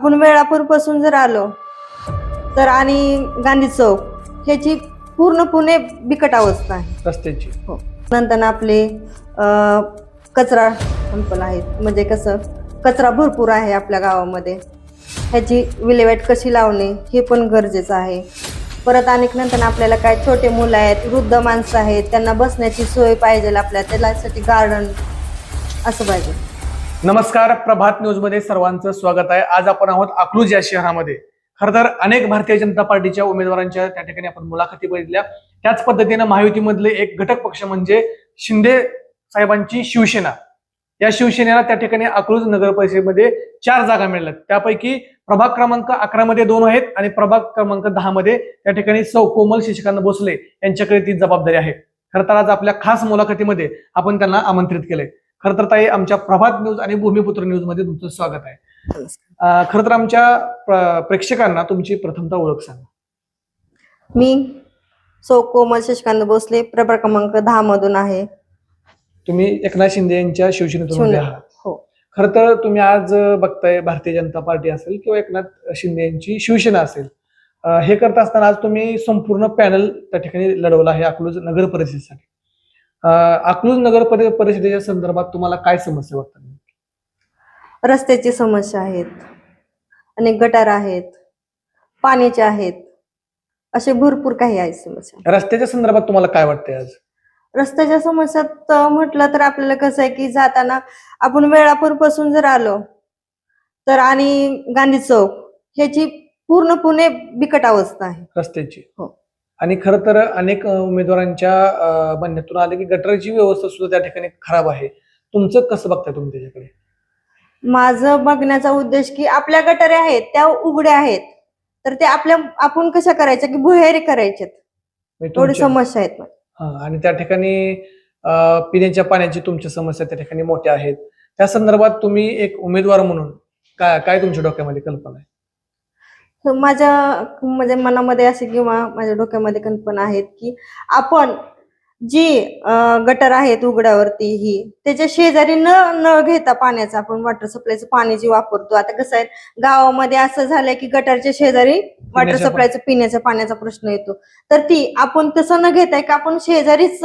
आपण वेळापूरपासून जर आलो तर आणि गांधी चौक ह्याची पूर्णपणे बिकट अवस्था आहे. रस्त्याची. हो. नंतर आपले अं, कचरा संपल आहेत. म्हणजे कसं कचरा भरपूर आहे आपल्या गावामध्ये. ह्याची विल्हेवाट कशी लावणे हे पण गरजेचं आहे. परत अनेक नंतर आपल्याला काय छोटे मुलं आहेत वृद्ध माणसं आहेत त्यांना बसण्याची सोय पाहिजे आपल्या त्यासाठी गार्डन असं पाहिजे. नमस्कार प्रभात न्यूजमध्ये सर्वांचं स्वागत आहे. आज आपण आहोत अकलूज या शहरामध्ये. खरं तर अनेक भारतीय जनता पार्टीच्या उमेदवारांच्या त्या ठिकाणी आपण मुलाखती बघितल्या. त्याच पद्धतीनं महायुतीमधले एक घटक पक्ष म्हणजे शिंदे साहेबांची शिवसेना. या शिवसेनेला त्या ठिकाणी अकलूज नगर परिषदेमध्ये चार जागा मिळाल्यात. त्यापैकी प्रभाग क्रमांक अकरा मध्ये दोन आहेत आणि प्रभाग क्रमांक दहा मध्ये त्या ठिकाणी सौ कोमल शशिकांत भोसले यांच्याकडे ती जबाबदारी आहे. खरं तर आज आपल्या खास मुलाखतीमध्ये आपण त्यांना आमंत्रित केलंय. खरं तर ताई आमच्या प्रभात न्यूज आणि भूमिपुत्र न्यूजमध्ये तुमचं स्वागत आहे. खरं तर आमच्या प्र- प्रेक्षकांना तुमची प्रथमता ओळख सांगा. मी सौ कोमल शशिकांत भोसले प्रभाग क्रमांक दहा मधून आहे. तुम्ही एकनाथ शिंदे यांच्या शिवसेनेतून आहात. हो. खरं तर तुम्ही आज बघताय भारतीय जनता पार्टी असेल किंवा एकनाथ शिंदे यांची शिवसेना असेल. हे करत असताना आज तुम्ही संपूर्ण पॅनल त्या ठिकाणी लढवला आहे अकलूज नगर परिषदेसाठी. अकलूज नगर परि- परिषदेच्या संदर्भात तुम्हाला काय समस्या वाटतात? रस्त्याची समस्या आहेत. आणि गटार आहेत. पाण्याचे आहेत. असे भरपूर काही आहेत समस्या. रस्त्याच्या संदर्भात तुम्हाला काय वाटतंय आज? रस्त्याच्या समस्यात अं, म्हटलं तर आपल्याला कसं आहे की जाताना आपण वेळापूरपासून जर आलो तर आणि गांधी चौक ह्याची पूर्णपणे बिकट अवस्था आहे. रस्त्याची. हो. आणि खरं तर अनेक उमेदवारांच्या म्हणण्यातून आले की गटरची व्यवस्था सुद्धा त्या ठिकाणी खराब आहे. तुमचं कसं बघताय तुम्ही त्याच्याकडे? माझं बघण्याचा उद्देश की आपल्या गटारे आहेत त्या उघड्या आहेत. तर ते आपल्या आपण कशा करायच्या की भुहेरी करायच्यात थोडी समस्या आहेत हा, आणि त्या ठिकाणी पिण्याच्या पाण्याची तुमच्या समस्या त्या ठिकाणी मोठ्या आहेत. त्या संदर्भात तुम्ही एक उमेदवार म्हणून काय काय तुमच्या डोक्यामध्ये कल्पना आहे? माझ्या म्हणजे मनामध्ये असे किंवा माझ्या डोक्यामध्ये कल्पना आहेत की आपण जी गटर आहेत उघड्यावरती ही त्याच्या शेजारी न न घेता पाण्याचं आपण वॉटर सप्लायचं पाणी जे वापरतो. आता कसं आहे गावामध्ये असं झालंय की गटारच्या शेजारी वॉटर सप्लायचं पिण्याच्या पाण्याचा प्रश्न येतो. तर ती आपण तसं न घेता की आपण शेजारीच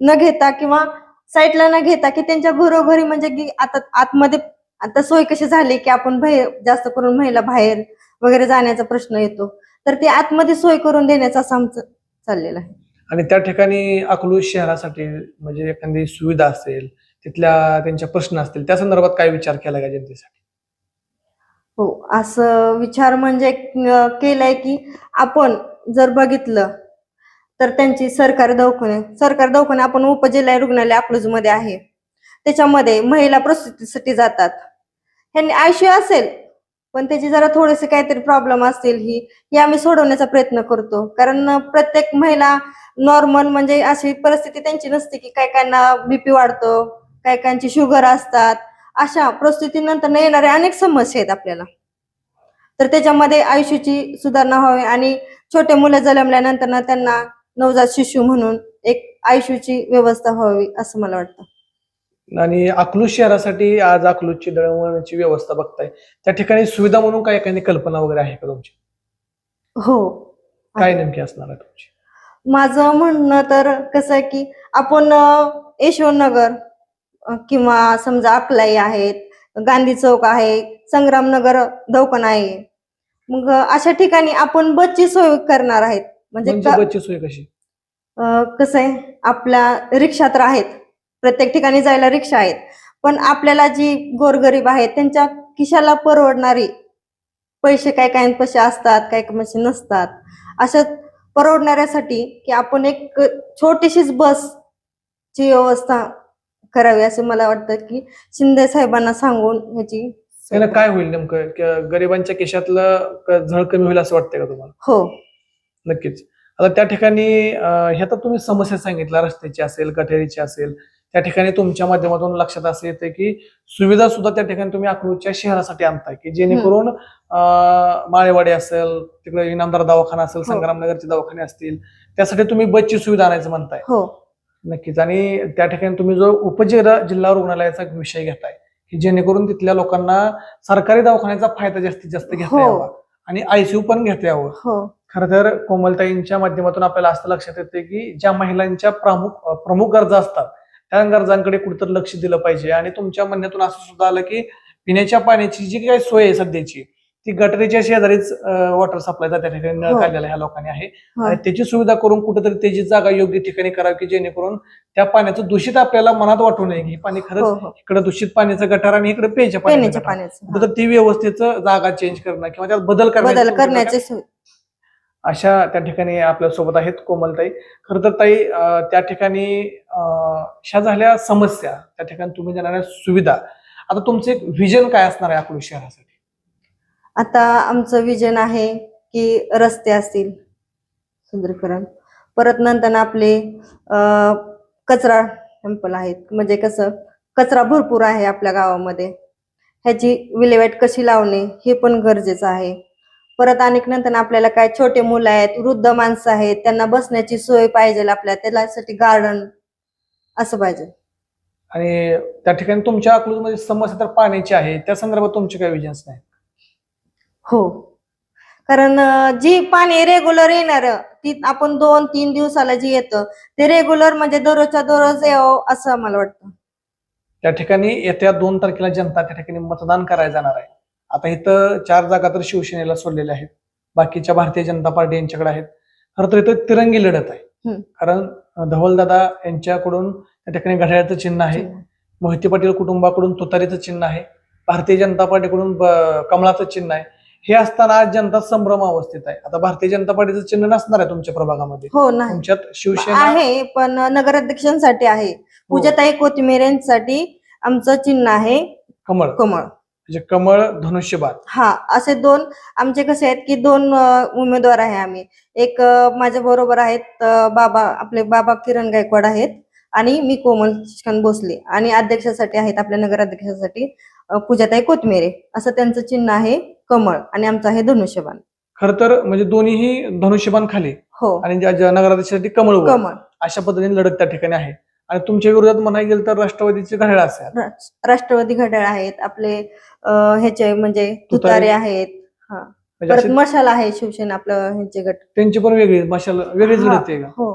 न घेता किंवा साईडला न घेता की त्यांच्या घरोघरी म्हणजे की आता आतमध्ये आता सोय कशी झाली की आपण बाहेर जास्त करून महिला बाहेर वगैरे जाण्याचा प्रश्न येतो. तर ते आतमध्ये सोय करून देण्याचं असं आमचं चाललेलं आहे. आणि त्या ठिकाणी अकलूज शहरासाठी म्हणजे एखादी सुविधा असेल तिथल्या त्यांच्या प्रश्न असतील त्या संदर्भात काय विचार केला का जनतेसाठी? हो असं विचार म्हणजे केलाय की आपण जर बघितलं तर त्यांची सरकारी दवाखाने सरकारी दवाखाने आपण उपजिल्हा रुग्णालय अकलूजमध्ये आहे. त्याच्यामध्ये महिला प्रसूतीसाठी जातात. ह्यांनी आयशीयू असेल पण त्याची जरा थोडेसे काहीतरी प्रॉब्लेम असतील ही हे आम्ही सोडवण्याचा प्रयत्न करतो. कारण प्रत्येक महिला नॉर्मल म्हणजे अशी परिस्थिती त्यांची नसते की काय काहींना बीपी वाढतो काय काहींची शुगर असतात. अशा परिस्थितीनंतर येणाऱ्या अनेक समस्या आहेत आपल्याला. तर त्याच्यामध्ये आयुष्याची सुधारणा व्हावी आणि छोटे मुलं जन्मल्यानंतर त्यांना नवजात शिशु म्हणून एक आयुष्याची व्यवस्था व्हावी असं मला वाटतं. आणि अकलूज शहरासाठी आज अकलूजची दळणवळणाची व्यवस्था बघताय. त्या ठिकाणी सुविधा म्हणून काय एखादी कल्पना वगैरे आहे का तुमची? हो. काय नेमकी असणार आहे तुमची? माझं म्हणणं तर कसं आहे की आपण यशवंतनगर किंवा समजा अकलाई आहेत गांधी चौक आहे संग्रामनगर दवाखाना आहे. मग अशा ठिकाणी आपण बसची सोय करणार आहेत. म्हणजे म्हणजे बसची सोय कशी? कसं आहे आपल्या रिक्षा तर आहेत प्रत्येक ठिकाणी जायला रिक्षा आहेत. पण आपल्याला जी गोरगरीब आहेत त्यांच्या खिशाला परवडणारी पैसे काय काय पैसे असतात काय पैसे नसतात. अशा परवडणाऱ्यासाठी की आपण एक छोटीशीच बस ची व्यवस्था करावी असं मला वाटतं की शिंदे साहेबांना सांगून ह्याची त्याला काय होईल नेमकं? गरिबांच्या केशातलं झळ कमी होईल असं वाटतंय का तुम्हाला? हो. नक्कीच. आता त्या ठिकाणी ह्या तर तुम्ही समस्या सांगितल्या रस्त्याची असेल गटेरीची असेल. त्या ठिकाणी तुमच्या माध्यमातून लक्षात असं येतं की सुविधा सुद्धा त्या ठिकाणी तुम्ही अकलूजच्या शहरासाठी आणताय की जेणेकरून माळेवाडी असेल तिकडे इनामदार दवाखाना असेल हो. संग्रामनगरचे दवाखाने असतील त्यासाठी तुम्ही बसची सुविधा आणायचं म्हणताय. हो. नक्कीच. आणि त्या ठिकाणी तुम्ही जो उपजिल्हा जिल्हा रुग्णालयाचा विषय घेताय की जेणेकरून तिथल्या लोकांना सरकारी दवाखान्याचा फायदा जास्तीत जास्त घेता हो. यावा आणि आयसीयू पण घेता यावं. खरं तर कोमलताईंच्या माध्यमातून आपल्याला असं लक्षात येते की ज्या महिलांच्या प्रमुख प्रमुख गरजा असतात त्या गरजांकडे कुठेतरी लक्ष दिलं पाहिजे आणि तुमच्या म्हणण्यातून असं सुद्धा आलं की पिण्याच्या पाण्याची जी काही सोय आहे सध्याची ती गटरीच्या शेजारीच वॉटर सप्लायचा त्या ठिकाणी नळ हो. काढलेला ह्या लोकांनी आहे हो. आणि त्याची सुविधा करून कुठेतरी त्याची जागा योग्य ठिकाणी करावी की जेणेकरून त्या पाण्याचं दूषित आपल्याला मनात वाटू नये की पाणी खरंच हो इकडे दूषित पाण्याचं गटार आणि इकडे पिण्याच्या पाण्याचं कुठेतरी ती व्यवस्थेचं जागा चेंज करणं किंवा त्यात बदल. करण्याची बदल तुमच्याकडे करण्याचे सोय- अशा त्या ठिकाणी आपल्यासोबत आहेत कोमलताई. खरं तर ताई त्या ठिकाणी अशा झाल्या समस्या त्या ठिकाणी तुम्ही देणाऱ्या सुविधा. आता तुमचं एक व्हिजन काय असणार आहे अकलूज शहरासाठी? आता आमचं विजन आहे की रस्ते असतील सुंदरीकरण. परत नंतर आपले कचरा टेम्पल आहेत. म्हणजे कसं कचरा भरपूर आहे आपल्या गावामध्ये. ह्याची विल्हेवाट कशी लावणे हे पण गरजेचं आहे. परत अनेक नंतर आपल्याला काय छोटे मुलं आहेत वृद्ध माणसं आहेत त्यांना बसण्याची सोय पाहिजे आपल्या त्यासाठी गार्डन असं पाहिजे. आणि त्या ठिकाणी तुमच्या अकलूजमध्ये समस्या तर पाण्याची आहे त्या संदर्भात तुमचे काय विजन्स नाही हो. कारण जी पाणी रेग्युलर येणार ती आपण दोन तीन दिवसाला जी येतं ते रेग्युलर म्हणजे दररोजच्या दररोज यावं असं मला वाटतं. त्या ठिकाणी येत्या दोन तारखेला जनता त्या ठिकाणी मतदान करायला जाणार आहे. आता इथं चार जागा तर शिवसेनेला सोडलेल्या आहेत. बाकीच्या भारतीय जनता पार्टी यांच्याकडे आहेत. खरं तर इथं तिरंगी लढत आहे. कारण धवलदादा यांच्याकडून त्या ठिकाणी घड्याळाचं चिन्ह आहे. मोहिते पाटील कुटुंबाकडून तुतारीचं चिन्ह आहे. भारतीय जनता पार्टीकडून कमळाचं चिन्ह आहे. हे असताना आज जनता संभ्रम अवस्थेत आहे. आता भारतीय जनता पार्टीचं चिन्ह नसणार आहे तुमच्या प्रभागामध्ये. हो नाही. तुमच्यात शिवसेना आहे पण नगराध्यक्षांसाठी आहे. पूजाताई कोथिमेर यांच्यासाठी आमचं चिन्ह आहे. कमळ. कमळ. म्हणजे कमळ धनुष्यबाण. हा असे दोन आमचे कसे आहेत की दोन उमेदवार आहे आम्ही. एक माझ्या बरोबर आहेत बाबा आपले बाबा किरण गायकवाड आहेत आणि मी कोमल शिकन भोसले आणि अध्यक्षासाठी आहेत आपल्या नगराध्यक्षासाठी पूजाताई कोथमेरे. असं त्यांचं चिन्ह आहे कमळ आणि आमचं आहे धनुष्यबाण. खर तर म्हणजे दोन्हीही धनुष्यबाण खाली हो. आणि ज्या- नगराध्यक्षासाठी कमळ. कमळ. अशा पद्धतीने लढत त्या ठिकाणी आहे. आणि तुमच्या विरोधात म्हणायला गेलं तर राष्ट्रवादीचे घड्याळ असेल. रा- राष्ट्रवादी घड्याळ आहेत. आपले ह्याचे म्हणजे तुतारी. आहेत. म्हणजे परत मशाल आहे शिवसेना आपलं ह्यांचे गट. त्यांची पण वेगळी मशाल वेगळीच हा. लढत आहे का? हो.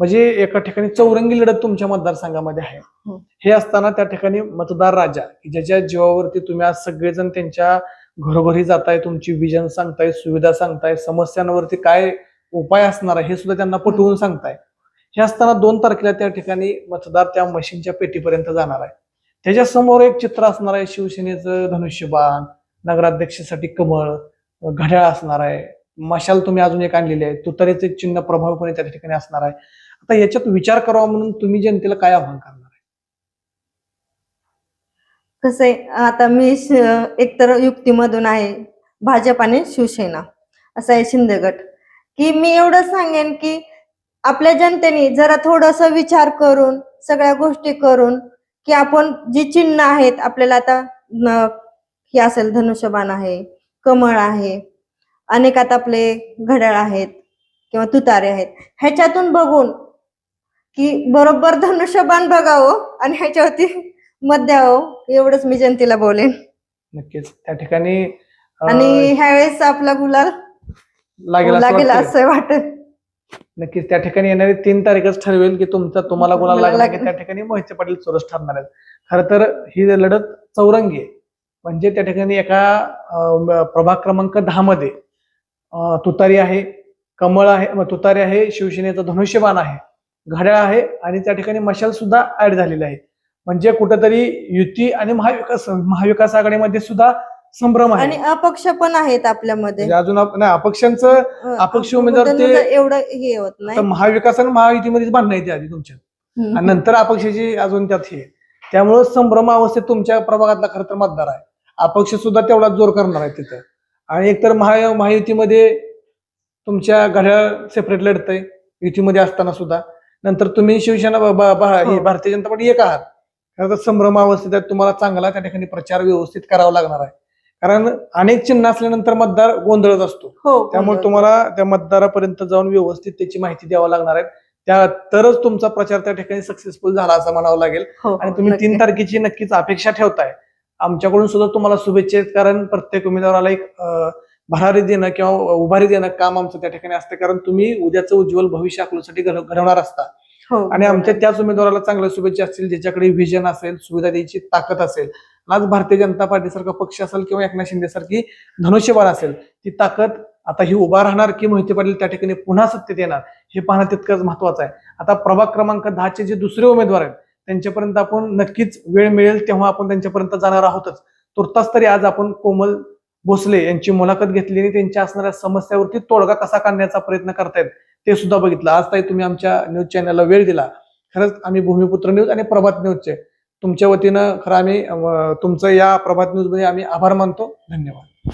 म्हणजे एका ठिकाणी चौरंगी लढत तुमच्या मतदारसंघामध्ये आहे. हो. हे असताना त्या ठिकाणी मतदार राजा की ज्याच्या जीवावरती तुम्ही आज सगळेजण त्यांच्या घरोघरी जाताय तुमची विजन सांगताय सुविधा सांगताय समस्यांवरती काय उपाय असणार आहे हे सुद्धा त्यांना पटवून सांगताय. हे असताना दोन तारखेला त्या ठिकाणी मतदार त्या मशीनच्या पेटीपर्यंत जाणार आहे. त्याच्यासमोर एक चित्र असणार आहे शिवसेनेचं धनुष्यबाण नगराध्यक्षासाठी कमळ घड्याळ असणार आहे. मशाल तुम्ही अजून एक आणलेली आहे. तुतारीचे चिन्ह प्रभावीपणे त्या ठिकाणी असणार आहे. आता याच्यात विचार करावा म्हणून तुम्ही जनतेला काय आव्हान करणार आहे? कसं आहे आता मी एकतर युक्तीमधून आहे भाजप आणि शिवसेना असा आहे शिंदे गट. की मी एवढं सांगेन की आपल्या जनतेने जरा थोडस विचार करून सगळ्या गोष्टी करून की आपण जी चिन्ह आहेत आपल्याला आता हे असेल धनुष्यबाण आहे कमळ आहे अनेक आता आपले घड्याळ आहेत किंवा तुतारे आहेत. ह्याच्यातून बघून की बरोबर धनुष्यबाण बघावं आणि ह्याच्यावरती मत द्यावं एवढंच मी जनतेला बोलेन. नक्कीच. त्या ठिकाणी आणि ह्यावेळेस आपला गुलाल लागेल. असं वाटत. नक्कीच त्या ठिकाणी येणारी तीन तारीखच ठरवेल की तुमचा तुम्हाला मला लागला की. त्या ठिकाणी मोहिते पाटील चोरस ठरणार आहेत खर तर ही लढत चौरंगी आहे म्हणजे त्या ठिकाणी एका प्रभाग क्रमांक दहा मध्ये तुतारी आहे कमळ आहे तुतारी आहे शिवसेनेचं धनुष्यबाण आहे घड्याळ आहे आणि त्या ठिकाणी मशाल सुद्धा ऍड झालेली आहे म्हणजे कुठेतरी युती आणि महाविकास महाविकास आघाडीमध्ये सुद्धा संभ्रम आहे. आणि अपक्ष पण आहेत आपल्यामध्ये. म्हणजे अजून आप- नाही, अपक्षांचं अपक्ष उमेदवार ते- एवढं हे होत आता नाही महाविकास आणि महायुतीमध्येच भांडणं येते आधी तुमच्या. हम्म. आणि नंतर अपक्षाची अजून त्यात हे. त्यामुळे संभ्रम अवस्थेत तुमच्या प्रभागातला खरं तर मतदार आहे. अपक्ष सुद्धा तेवढाच जोर करणार आहे तिथं. आणि एकतर महा महायुतीमध्ये तुमच्या घड्याळ सेपरेट लढतंय युतीमध्ये असताना सुद्धा. नंतर तुम्ही शिवसेना ब- ब- ब- हे हो. भारतीय जनता पार्टी एक आहात. खरं तर संभ्रम अवस्थेत आहे. तुम्हाला चांगला त्या ठिकाणी प्रचार व्यवस्थित करावा लागणार आहे. कारण अनेक चिन्ह असल्यानंतर मतदार गोंधळत असतो. हो त्यामुळे. तुम्हाला त्या मतदारापर्यंत जाऊन व्यवस्थित त्याची माहिती द्यावी लागणार आहे. त्या तरच तुमचा प्रचार त्या ठिकाणी सक्सेसफुल झाला असं म्हणावं लागेल. हो आणि तुम्ही. तीन तारखेची नक्कीच अपेक्षा ठेवताय. आमच्याकडून सुद्धा तुम्हाला शुभेच्छा आहेत कारण प्रत्येक उमेदवाराला एक भरारी देणं किंवा उभारी देणं काम आमचं त्या ठिकाणी असतं. कारण तुम्ही उद्याचं उज्ज्वल भविष्य घडव- घडवणार असता. आणि आमच्या त्याच उमेदवाराला चांगल्या शुभेच्छा असतील ज्याच्याकडे व्हिजन असेल सुविधा द्यायची ताकद असेल. आज भारतीय जनता पार्टीसारखा पक्ष असेल किंवा एकनाथ शिंदे सारखी धनुष्यबाण असेल ती ताकद आता ही उभा राहणार की मोहिते पाटील त्या ठिकाणी पुन्हा सत्तेत येणार हे पाहणं तितकंच महत्वाचं आहे. आता प्रभाग क्रमांक दहाचे जे दुसरे उमेदवार आहेत त्यांच्यापर्यंत आपण नक्कीच वेळ मिळेल तेव्हा आपण त्यांच्यापर्यंत जाणार आहोतच. तुर्तास तरी आज आपण कोमल भोसले यांची मुलाखत घेतली आणि त्यांच्या असणाऱ्या समस्यावरती तोडगा कसा काढण्याचा प्रयत्न करतायत ते सुद्धा बघितलं. आज ताई तुम्ही आमच्या न्यूज चॅनलला वेळ दिला. खरंच आम्ही भूमिपुत्र न्यूज आणि प्रभात न्यूजचे तुमच्या वतीनं खरं आम्ही तुमचं या प्रभात न्यूजमध्ये आम्ही आभार मानतो. धन्यवाद.